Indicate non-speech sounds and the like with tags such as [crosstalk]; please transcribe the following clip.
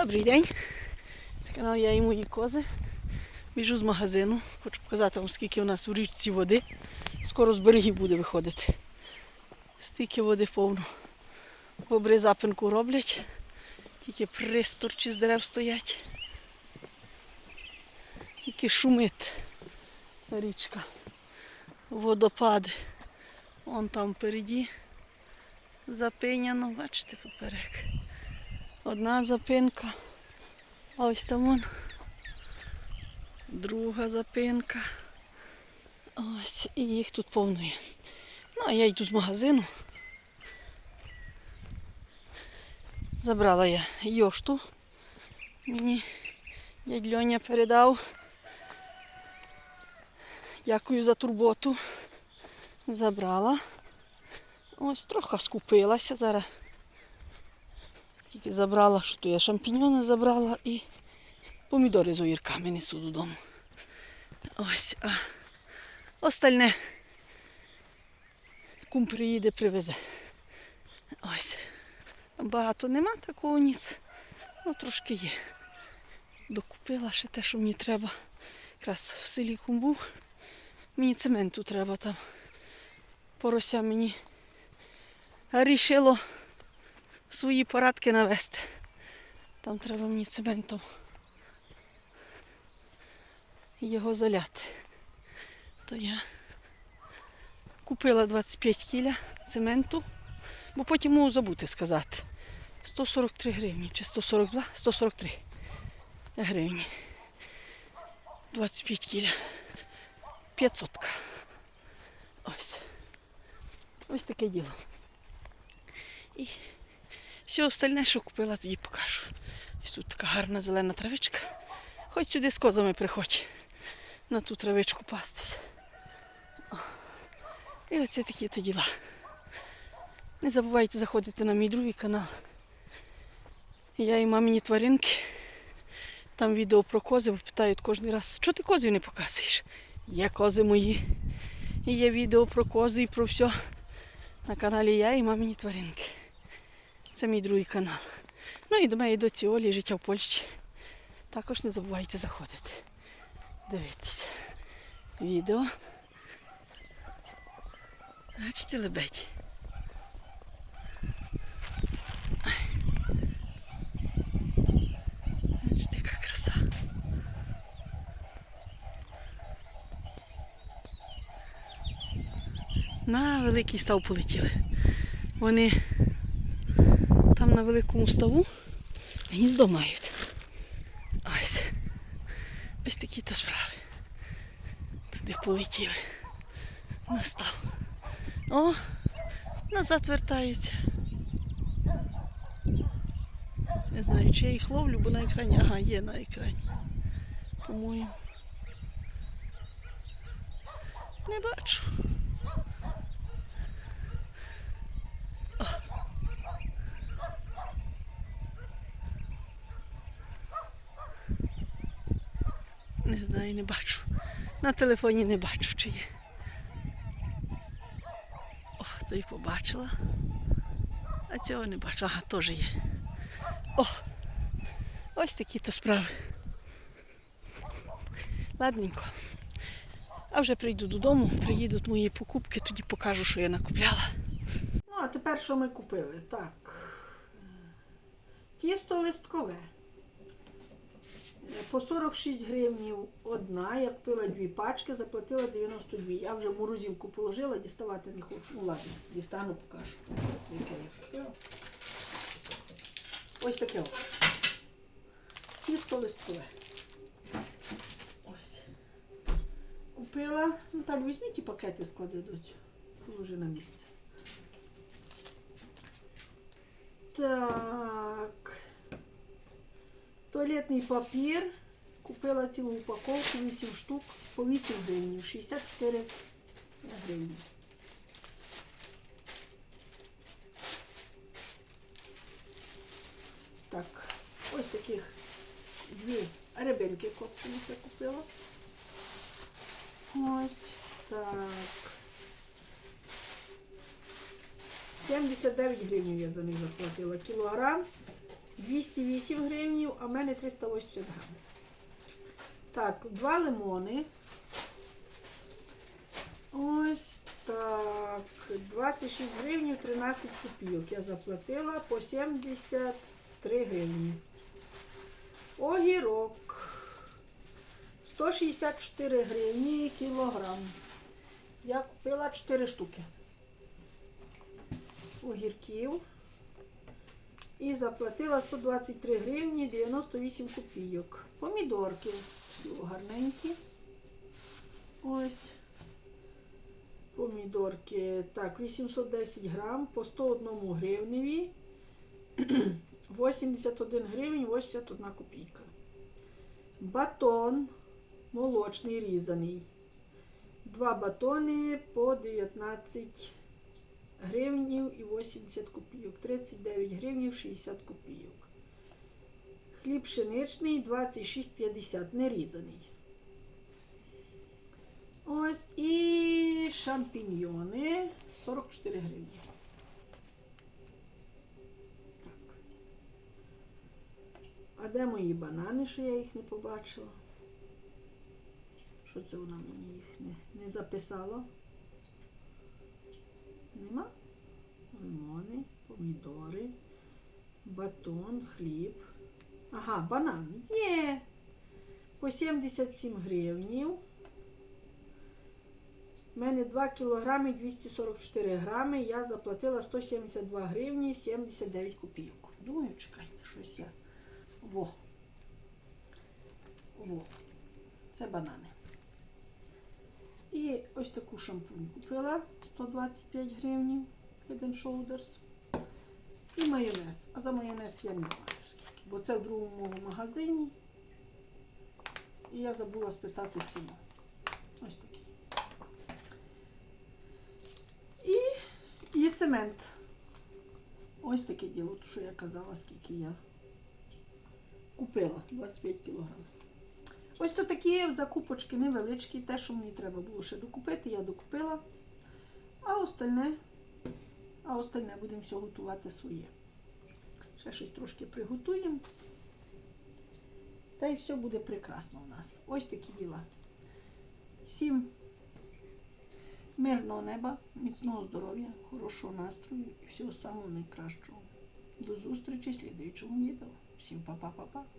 Добрий день. Це канал Я і мої кози. Біжу з магазину. Хочу показати вам, скільки у нас в річці води. Скоро з берегів буде виходити. Стільки води повно. Бобри запинку роблять. Тільки присторчі з дерев стоять. Тільки шумить річка. Водопади. Вон там впереді запиняно, бачите, поперек. Одна запинка. Ось там вон. Друга запинка. Ось, і їх тут повно є. Ну, а я йду з магазину. Забрала я йошту. Мені дядь Льоня передав. Дякую за турботу. Забрала. Ось трохи скупилася зараз. Тільки забрала, що то я шампіньони забрала і помідори з огірками несу додому. Ось. А остальне кум приїде, привезе. Ось. Багато нема такого ніц. Ну, трошки є. Докупила ще те, що мені треба. Якраз в селі кум був. Мені цементу треба там. Порося мені рішило свої порадки навести. Там треба мені цементом його заляти. То я купила 25 кіля цементу, бо потім можу забути сказати. 143 гривні чи 142, 143 гривні. 25 кіля. 500. Ось. Ось таке діло. І все остальне, що купила, тоді покажу. Ось тут така гарна зелена травичка. Хоч сюди з козами приходь на ту травичку пастися. О. І оце такі то діла. Не забувайте заходити на мій другий канал. Я і мамині тваринки. Там відео про кози питають кожен раз, що ти козів не показуєш? Є кози мої. І є відео про кози і про все. На каналі я і мамині тваринки. Це мій другий канал. Ну і до моєї доці Олі життя в Польщі. Також не забувайте заходити. Дивитися відео. Бачите, лебедь. На великий став полетіли. Вони там на великому ставу гніздо мають. Ось. Ось такі то справи. Туди полетіли. Настав. О, назад вертаються. Не знаю, чи я їх ловлю, бо на екрані. Ага, є на екрані. По-моєму. Не бачу. Не знаю, не бачу. На телефоні не бачу, чи є. О, то й побачила. А цього не бачу. Ага, теж є. О! Ось такі то справи. Ладненько. А вже прийду додому, приїдуть мої покупки, тоді покажу, що я накупляла. Ну, а тепер що ми купили? Так. Тісто листкове. По 46 гривнів одна. Я купила дві пачки, заплатила 92. Я вже в морозилку положила, діставати не хочу. Ну ладно, дістану, покажу. Яке я. Ось таке. Тісто листкове. Ось. Купила. Ну так, візьміть ті пакети, склади до цього. Положи на місце. Так. Туалетний папір. Купила цілу упаковку, 8 штук, по 8 гривень, 64 гривні. Так, ось таких дві рибинки я купила. Ось так. 79 гривень я за них заплатила. Кілограм 208 гривнів, а в мене 380 грам. Так, два лимони. Ось так. 26 гривнів 13 копійок. Я заплатила по 73 гривні. Огірок. 164 гривні кілограм. Я купила 4 штуки. Огірків. І заплатила 123 гривні 98 копійок. Помідорки гарненькі. Ось. Помідорки. Так, 810 грам по 101 гривневі. [clears throat] 81 гривень 81 копійка. Батон молочний різаний. Два батони по 19 гривнів і 80 копійок. 39 гривнів 60 копійок. Хліб пшеничний 26,50, не різаний. Ось і шампіньйони 44 гривні. Так. А де мої банани, що я їх не побачила? Що це вона мені їх не, не записала? Нема? Лимони, помідори, батон, хліб. Ага, банан. Є. По 77 гривнів. У мене 2 кілограми 244 грами. Я заплатила 172 гривні 79 копійок. Думаю, чекайте, щось я. Во. Во. Це банани. І ось таку шампунь купила 125 гривень Head Shoulders. І майонез. А за майонез я не знаю бо це в другому магазині. І я забула спитати ціну. Ось такий. І, і цемент. Ось таке діло, що я казала, скільки я купила 25 кілограм. Ось то такі закупочки невеличкі. Те, що мені треба було ще докупити, я докупила. А остальне, а остальне будемо все готувати своє. Ще щось трошки приготуємо. Та й все буде прекрасно у нас. Ось такі діла. Всім мирного неба, міцного здоров'я, хорошого настрою і всього самого найкращого. До зустрічі в слідуючому відео. Всім па-па-па-па.